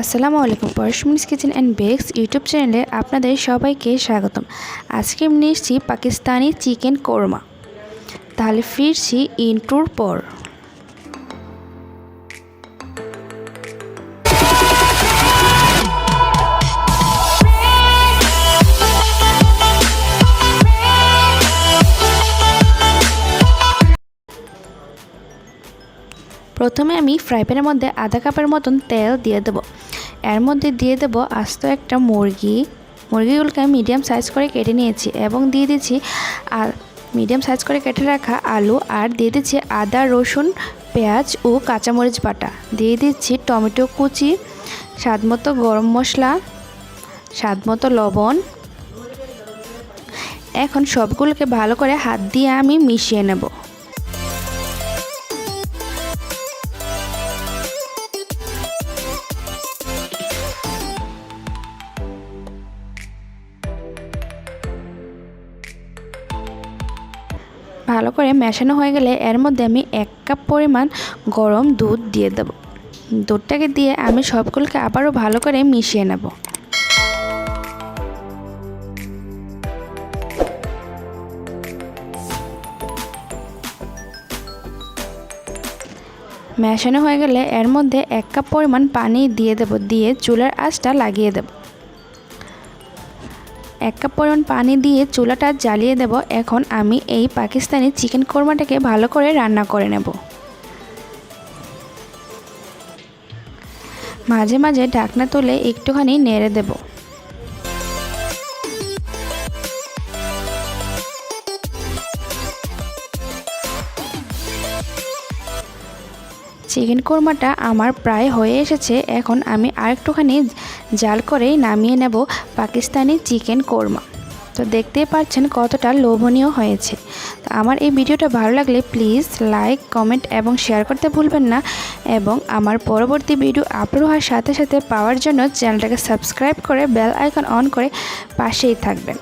আসসালামু আলাইকুম পরশমিস কিচেন অ্যান্ড বেক্স ইউটিউব চ্যানেলে আপনাদের সবাইকে স্বাগতম। আজকে আমি নিয়ে এসেছি পাকিস্তানি চিকেন কোরমা। তাহলে ফিরছি ইন্টুর পর। প্রথমে আমি ফ্রাই প্যানের মধ্যে আধা কাপের মতন তেল দিয়ে দেবো। এর মধ্যে দিয়ে দেব আস্ত একটা মুরগি। মুরগিগুলোকে আমি মিডিয়াম সাইজ করে কেটে নিয়েছি এবং দিয়ে দিচ্ছি আর মিডিয়াম সাইজ করে কেটে রাখা আলু আর দিয়ে দিচ্ছি আদা, রসুন, পেঁয়াজ ও কাঁচামরিচ বাটা। দিয়ে দিচ্ছি টমেটো কুচি স্বাদ মতো গরম মশলা স্বাদ মতো লবণ। এখন সবগুলোকে ভালো করে হাত দিয়ে আমি মিশিয়ে নেব। ভালো করে মেশানো হয়ে গেলে এর মধ্যে আমি এক কাপ পরিমাণ গরম দুধ দিয়ে দেব। দুধটাকে দিয়ে আমি সবগুলোকে আবারও ভালো করে মিশিয়ে নেব। মেশানো হয়ে গেলে এর মধ্যে এক কাপ পরিমাণ পানি দিয়ে দেব, দিয়ে চুলার আঁচটা লাগিয়ে দেব। এক কাপ পরিমাণ পানি দিয়ে চুলাটা জ্বালিয়ে দেব। এখন আমি এই পাকিস্তানি চিকেন কোরমাটাকে ভালো করে রান্না করে নেব। মাঝে মাঝে ঢাকনা তুলে একটুখানি নেড়ে দেব। চিকেন কোরমাটা আমার প্রায় হয়ে এসেছে। এখন আমি আরেকটুখানি জাল করেই নামিয়ে নেব পাকিস্তানি চিকেন কোরমা। তো দেখতেই পাচ্ছেন কতটা লোভনীয় হয়েছে। তো আমার এই ভিডিওটা ভালো লাগলে প্লিজ লাইক, কমেন্ট এবং শেয়ার করতে ভুলবেন না এবং আমার পরবর্তী ভিডিও আপলোড হওয়ার সাথে সাথে পাওয়ার জন্য চ্যানেলটাকে সাবস্ক্রাইব করে বেল আইকন অন করে পাশেই থাকবেন।